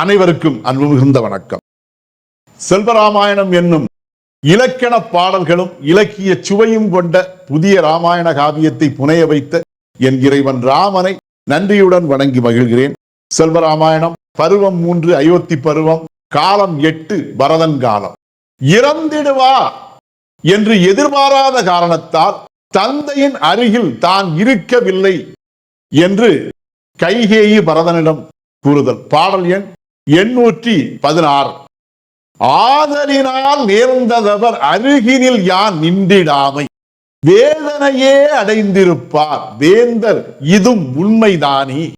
அனைவருக்கும் அன்பு மிகுந்த வணக்கம். செல்வராமாயணம் என்னும் இலக்கண பாடல்களும் இலக்கிய சுவையும் கொண்ட புதிய ராமாயண காவியத்தை புனைய வைத்த என் இறைவன் ராமனை நன்றியுடன் வணங்கி மகிழ்கிறேன். செல்வராமாயணம் பருவம் மூன்று அயோத்தி பருவம் காலம் எட்டு பரதன் காலம். இறந்திடுவா என்று எதிர்பாராத காரணத்தால் தந்தையின் அருகில் தான் இருக்கவில்லை என்று கைகேயி பரதனிடம் கூறுதல். பாடல் எண் எண்ணூற்றி பதினாறு. ஆதலினால் நேர்ந்ததவர் அருகினில் யான் நின்றிடாமை. வேதனையே அடைந்திருப்பார். வேந்தர் இதும் உண்மைதானே.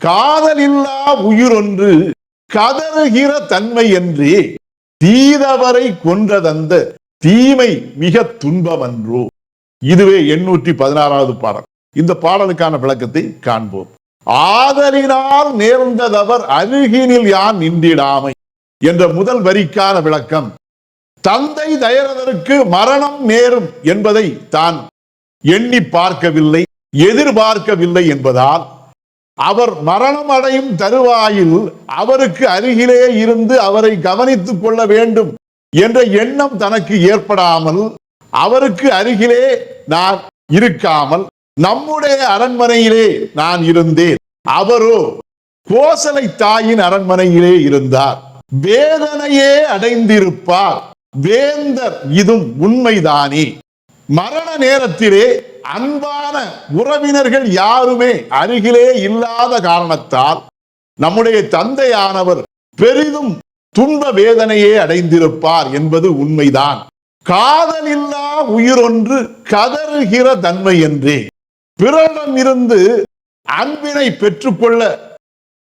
காதலில்லா உயிரொன்று கதறுகிற தன்மை என்றே. தீதவரை கொன்றதந்த தீமை மிக துன்பமன்றோ. இதுவே எண்ணூற்றி பதினாறாவது பாடல். இந்த பாடலுக்கான விளக்கத்தை காண்போம். ஆதலினால் நேர்ந்ததவர் அருகினில் யான் நின்றிடாமை? என்ற முதல் வரிக்கான விளக்கம். தந்தை தயரதற்கு மரணம் நேரும் என்பதை தான் எண்ணி பார்க்கவில்லை எதிர்பார்க்கவில்லை என்பதால் அவர் மரணம் அடையும் தருவாயில் அவருக்கு அருகிலே இருந்து அவரை கவனித்துக் கொள்ள வேண்டும் என்ற எண்ணம் தனக்கு ஏற்படாமல் அவருக்கு அருகிலே நான் இருக்காமல் நம்முடைய அரண்மனையிலே நான் இருந்தேன். அவரோ கோசலை தாயின் அரண்மனையிலே இருந்தார். வேதனையே அடைந்திருப்பார். வேந்தர் இதும் உண்மைதானே. மரண நேரத்திலே அன்பான உறவினர்கள் யாருமே அருகிலே இல்லாத காரணத்தால் நம்முடைய தந்தையானவர் பெரிதும் துன்ப வேதனையே அடைந்திருப்பார் என்பது உண்மைதான். காதலில்லா உயிரொன்று கதறுகிற தன்மை என்றே. பிறரிடம் இருந்து அன்பினை பெற்றுக்கொள்ள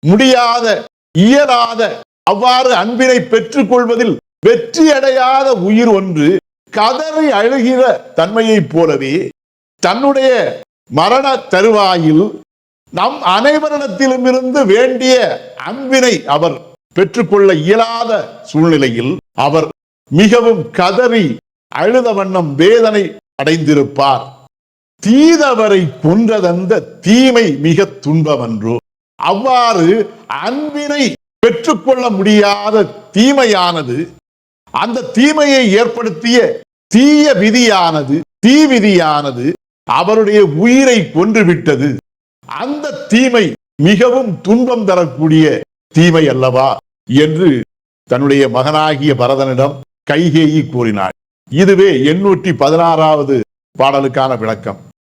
முடியாத இயலாத அவ்வாறு அன்பினை பெற்றுக்கொள்வதில் வெற்றியடையாத உயிர் ஒன்று கதறி அழுகிற தன்மையைப் போலவே தன்னுடைய மரண தருவாயில் நம் அனைவரிடத்திலும் இருந்து வேண்டிய அன்பினை அவர் பெற்றுக்கொள்ள இயலாத சூழ்நிலையில் அவர் மிகவும் கதறி அழுத வண்ணம் வேதனை அடைந்திருப்பார். தீதவரை கொன்றதந்த தீமை மிக துன்பமன்றோ? அவ்வாறு அன்பினை பெற்றுக்கொள்ள முடியாத தீமையானது அந்த தீமையை ஏற்படுத்திய தீய விதியானது தீ விதியானது அவருடைய உயிரை கொன்றுவிட்டது. அந்த தீமை மிகவும் துன்பம் தரக்கூடிய தீமை அல்லவா? என்று தன்னுடைய மகனாகிய பரதனிடம் கைகேயி கூறினார் இதுவே எண்ணூற்றி பதினாறாவது பாடலுக்கான விளக்கம்.